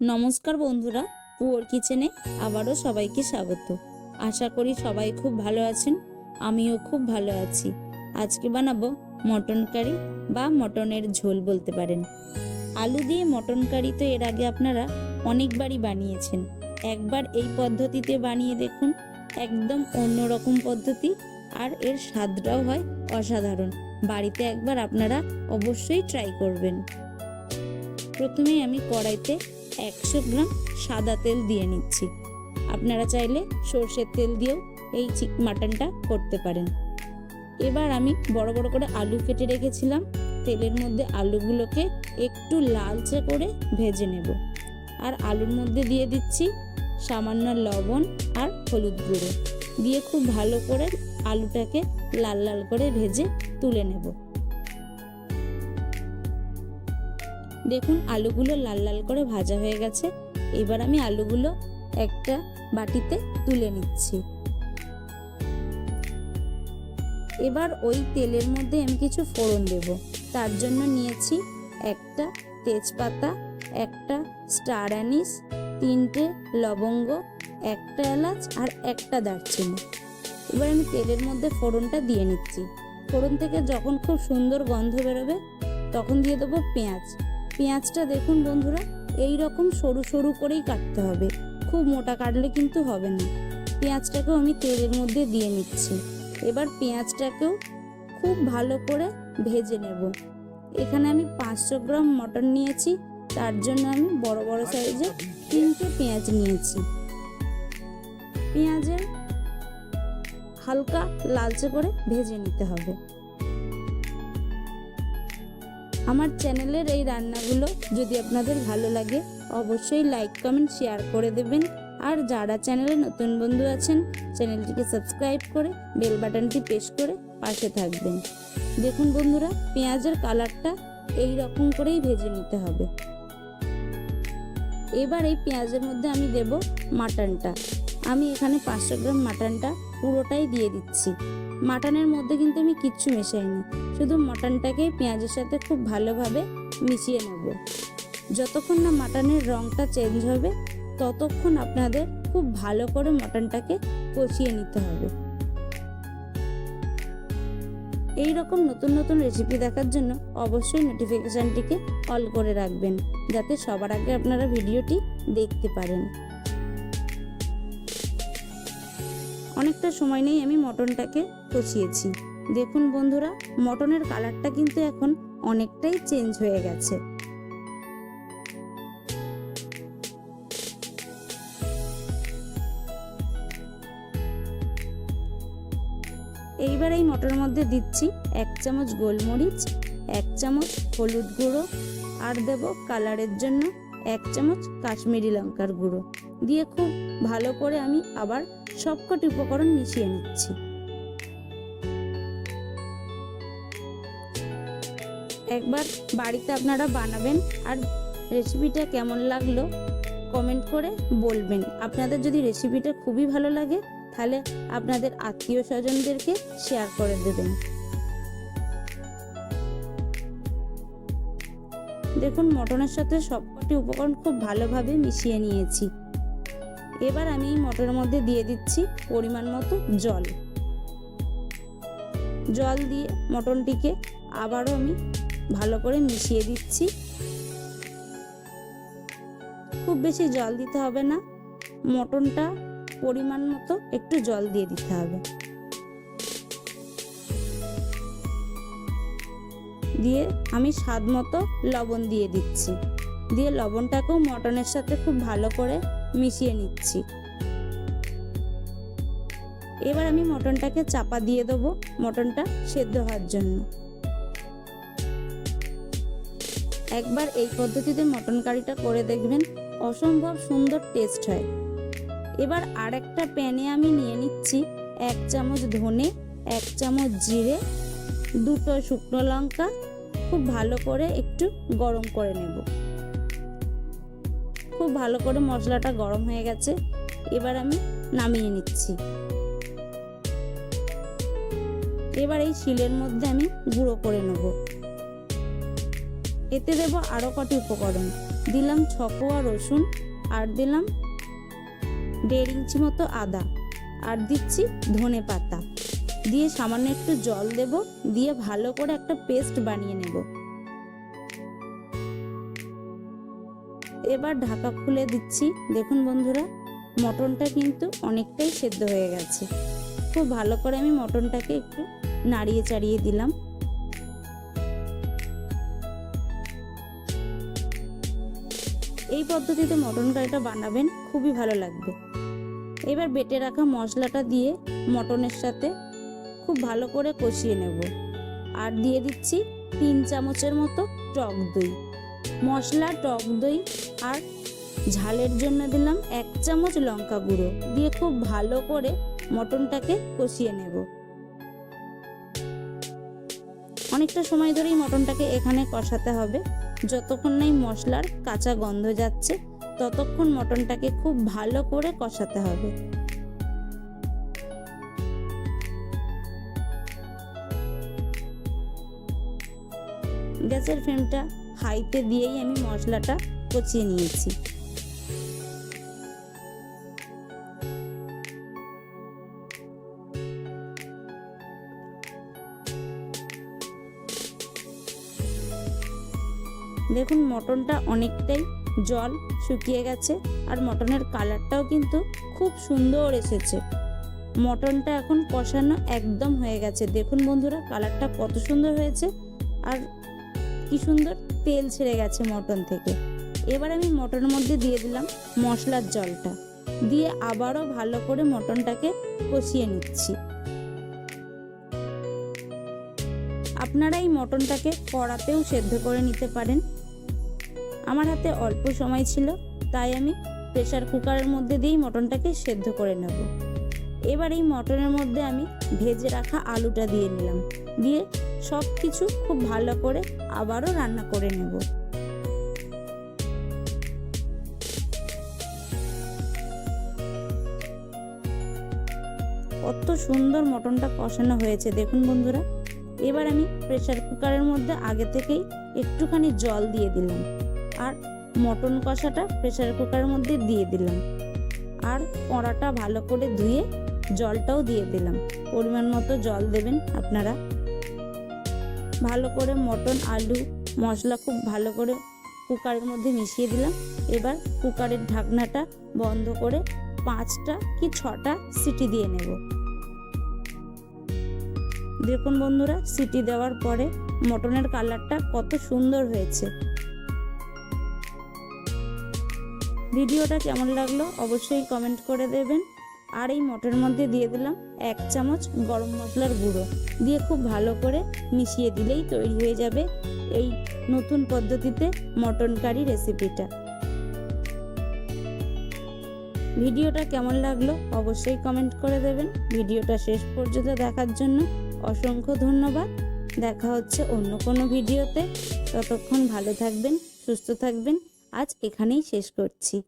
নমস্কার বন্ধুরা, পুয়োর কিচেনে আবারও সবাইকে স্বাগত। আশা করি সবাই খুব ভালো আছেন, আমিও খুব ভালো আছি। আজকে বানাবো মটন কারি বা মটনের ঝোল বলতে পারেন। আলু দিয়ে মটন কারি তো এর আগে আপনারা অনেকবারই বানিয়েছেন। একবার এই পদ্ধতিতে বানিয়ে দেখুন, একদম অন্যরকম পদ্ধতি আর এর স্বাদটাও হয় অসাধারণ। বাড়িতে একবার আপনারা অবশ্যই ট্রাই করবেন। প্রথমেই আমি কড়াইতে একশো গ্রাম সাদা তেল দিয়ে নিচ্ছি। আপনারা চাইলে সর্ষের তেল দিয়েও এই মাটনটা করতে পারেন। এবার আমি বড় বড় করে আলু কেটে রেখেছিলাম। তেলের মধ্যে আলুগুলোকে একটু লালচে করে ভেজে নেব। আর আলুর মধ্যে দিয়ে দিচ্ছি সামান্য লবণ আর হলুদ গুঁড়ো। দিয়ে খুব ভালো করে আলুটাকে লাল লাল করে ভেজে তুলে নেব। দেখুন আলুগুলো লাল লাল করে ভাজা হয়ে গেছে। এবার আমি আলুগুলো একটা বাটিতে তুলে নিচ্ছি। এবার ওই তেলের মধ্যে আমি কিছু ফোড়ন দেব। তার জন্য নিয়েছি একটা তেজপাতা, একটা স্টার অ্যানিস, তিনটে লবঙ্গ, একটা এলাচ আর একটা দারচিনি। এবার আমি তেলের মধ্যে ফোড়নটা দিয়ে নিচ্ছি। ফোড়ন থেকে যখন খুব সুন্দর গন্ধ বেরোবে, তখন দিয়ে দেবো পেঁয়াজ। পেঁয়াজটা দেখুন বন্ধুরা এই রকম সরু সরু করেই কাটতে হবে। খুব মোটা কাটলে কিন্তু হবে না। পেঁয়াজটাকেও আমি তেলের মধ্যে দিয়ে নিচ্ছি। এবার পেঁয়াজটাকেও খুব ভালো করে ভেজে নেব। এখানে আমি পাঁচশো গ্রাম মটন নিয়েছি তার জন্য আমি বড় বড় সাইজে তিনটে পেঁয়াজ নিয়েছি। পেঁয়াজের হালকা লালচে করে ভেজে নিতে হবে। আমার চ্যানেলের এই রান্নাগুলো যদি আপনাদের ভালো লাগে, অবশ্যই লাইক কমেন্ট শেয়ার করে দেবেন। আর যারা চ্যানেলে নতুন বন্ধু আছেন, চ্যানেলটিকে সাবস্ক্রাইব করে বেল বাটনটি প্রেস করে পাশে থাকবেন। দেখুন বন্ধুরা, পেঁয়াজের কালারটা এই রকম করেই ভেজে নিতে হবে। এবার এই পেঁয়াজের মধ্যে আমি দেব মাটনটা। আমি এখানে পাঁচশো গ্রাম মাটনটা পুরোটাই দিয়ে দিচ্ছি। মাটনের মধ্যে কিন্তু আমি কিচ্ছু মেশাইনি। শুধু মটনটাকে পেঁয়াজের সাথে খুব ভালোভাবে মিশিয়ে নেব। যতক্ষণ না মাটনের রঙটা চেঞ্জ হবে, ততক্ষণ আপনাদের খুব ভালো করে মটনটাকে কষিয়ে নিতে হবে। এই রকম নতুন নতুন রেসিপি দেখার জন্য অবশ্যই নোটিফিকেশানটিকে অল করে রাখবেন, যাতে সবার আগে আপনারা ভিডিওটি দেখতে পারেন। অনেকটা সময় নেই আমি মটনটাকে কষিয়েছি। দেখুন বন্ধুরা, মটনের কালারটা কিন্তু এখন অনেকটাই চেঞ্জ হয়ে গেছে। এইবার এই মটর মধ্যে দিচ্ছি এক চামচ গোলমরিচ, এক চামচ হলুদ গুঁড়ো, আর দেব কালারের জন্য এক চামচ কাশ্মীরি লঙ্কার গুঁড়ো। দিয়ে খুব ভালো করে আমি আবার সবকটি উপকরণ মিশিয়ে নিচ্ছি। একবার বাড়িতে আপনারা বানাবেন আর রেসিপিটা কেমন লাগল কমেন্ট করে বলবেন। আপনাদের যদি রেসিপিটা খুবই ভালো লাগে, তাহলে আপনাদের আত্মীয় স্বজনদেরকে শেয়ার করে দেবেন। দেখুন, মটনের সাথে সবকটি উপকরণ খুব ভালোভাবে মিশিয়ে নিয়েছি। এবার আমি মটরের মধ্যে দিয়ে দিচ্ছি পরিমাণ মতো জল। জল দিয়ে মটনটিকে আবারও আমি ভালো করে মিশিয়ে দিচ্ছি। খুব বেশি জল দিতে হবে না, মটনটা পরিমাণ মতো একটু জল দিয়ে দিতে হবে। দিয়ে আমি স্বাদ মতো লবণ দিয়ে দিচ্ছি। দিয়ে লবণটাকেও মটনের সাথে খুব ভালো করে মিশিয়ে নিচ্ছি। এবার আমি মটনটাকে চাপা দিয়ে দেবো মটনটা সেদ্ধ হওয়ার জন্য। একবার এই পদ্ধতিতে মটন কারিটা করে দেখবেন অসম্ভব সুন্দর টেস্ট হয়। এবার আর একটা প্যানে আমি নিয়ে নিচ্ছি এক চামচ ধনে, এক চামচ জিরে, দুটো শুকনো লঙ্কা, খুব ভালো করে একটু গরম করে নেব। খুব ভালো করে মশলাটা গরম হয়ে গেছে। এবার আমি নামিয়ে নিচ্ছি। এবার এই শিলের মধ্যে আমি গুঁড়ো করে নেব। এতে দেব আরও কটি উপকরণ। দিলাম ছকোয়া রসুন আর দিলাম দেড় ইঞ্চি মতো আদা। আর দিচ্ছি ধনে পাতা। দিয়ে সামান্য একটু জল দেব। দিয়ে ভালো করে একটা পেস্ট বানিয়ে নেব। এবার ঢাকা খুলে দিচ্ছি। দেখুন বন্ধুরা, মটনটা কিন্তু অনেকটাই সেদ্ধ হয়ে গেছে। খুব ভালো করে আমি মটনটাকে একটু নাড়িয়ে চাড়িয়ে দিলাম। এই পদ্ধতিতে মটন কারিটা বানাবেন, খুবই ভালো লাগবে। এবার বেটে রাখা মশলাটা দিয়ে মটনের সাথে খুব ভালো করে কষিয়ে নেব। আর দিয়ে দিচ্ছি তিন চামচের মতো টক দই। মশলা টক দই আর ঝালের জন্য দিলাম এক চামচ লঙ্কা গুঁড়ো। দিয়ে খুব ভালো করে মটনটাকে কষিয়ে নেব। অনেকটা সময় ধরেই মটনটাকে এখানে কষাতে হবে। যতক্ষণ নাই মশলার কাঁচা গন্ধ যাচ্ছে, ততক্ষণ মটনটাকে খুব ভালো করে কষাতে হবে। গ্যাসের ফ্লেমটা হাইতে দিয়েই আমি মশলাটা কচিয়ে নিয়েছি। দেখুন, মটনটা অনেকটাই জল শুকিয়ে গেছে আর মটনের কালারটাও কিন্তু খুব সুন্দর এসেছে। মটনটা এখন কষানো একদম হয়ে গেছে। দেখুন বন্ধুরা, কালারটা কত সুন্দর হয়েছে। আর কি সুন্দর তেল ছেড়ে গেছে মটন থেকে। এবার আমি মটনের মধ্যে দিয়ে দিলাম মশলার জলটা। দিয়ে আবারও ভালো করে মটনটাকে কষিয়ে নিচ্ছি। আপনারা এই মটনটাকে কড়াতেও সেদ্ধ করে নিতে পারেন। আমার হাতে অল্প সময় ছিল, তাই আমি প্রেসার কুকারের মধ্যে দিয়েই মটনটাকে সেদ্ধ করে নেব। এবার এই মটনের মধ্যে আমি ভেজে রাখা আলুটা দিয়ে নিলাম। দিয়ে সব কিছু খুব ভালো করে আবারও রান্না করে নেব। কত সুন্দর মটনটা কষানো হয়েছে, দেখুন বন্ধুরা। এবার আমি প্রেশার কুকারের মধ্যে আগে থেকেই একটুখানি জল দিয়ে দিলাম আর মটন কষাটা প্রেসার কুকারের মধ্যে দিয়ে দিলাম আর কড়াটা ভালো করে ধুয়ে জলটাও দিয়ে দিলাম। পরিমাণ মতো জল দেবেন আপনারা। ভালো করে মটন, আলু, মশলা খুব ভালো করে কুকারের মধ্যে মিশিয়ে দিলাম। এবার কুকারের ঢাকনাটা বন্ধ করে পাঁচটা কি ছটা সিটি দিয়ে নেব। দেখুন বন্ধুরা, সিটি দেওয়ার পরে মটনের কালারটা কত সুন্দর হয়েছে। ভিডিওটা কেমন লাগল অবশ্যই কমেন্ট করে দেবেন। আর এই মটরের মধ্যে দিয়ে দিলাম এক চামচ গরম মশলার গুঁড়ো। দিয়ে খুব ভালো করে মিশিয়ে দিলেই তৈরি হয়ে যাবে এই নতুন পদ্ধতিতে মটন কারি রেসিপিটা। ভিডিওটা কেমন লাগল অবশ্যই কমেন্ট করে দেবেন। ভিডিওটা শেষ পর্যন্ত দেখার জন্য অসংখ্য ধন্যবাদ। দেখা হচ্ছে অন্য কোনো ভিডিওতে। ততক্ষণ ভালো থাকবেন, সুস্থ থাকবেন। আজ এখানেই শেষ করছি।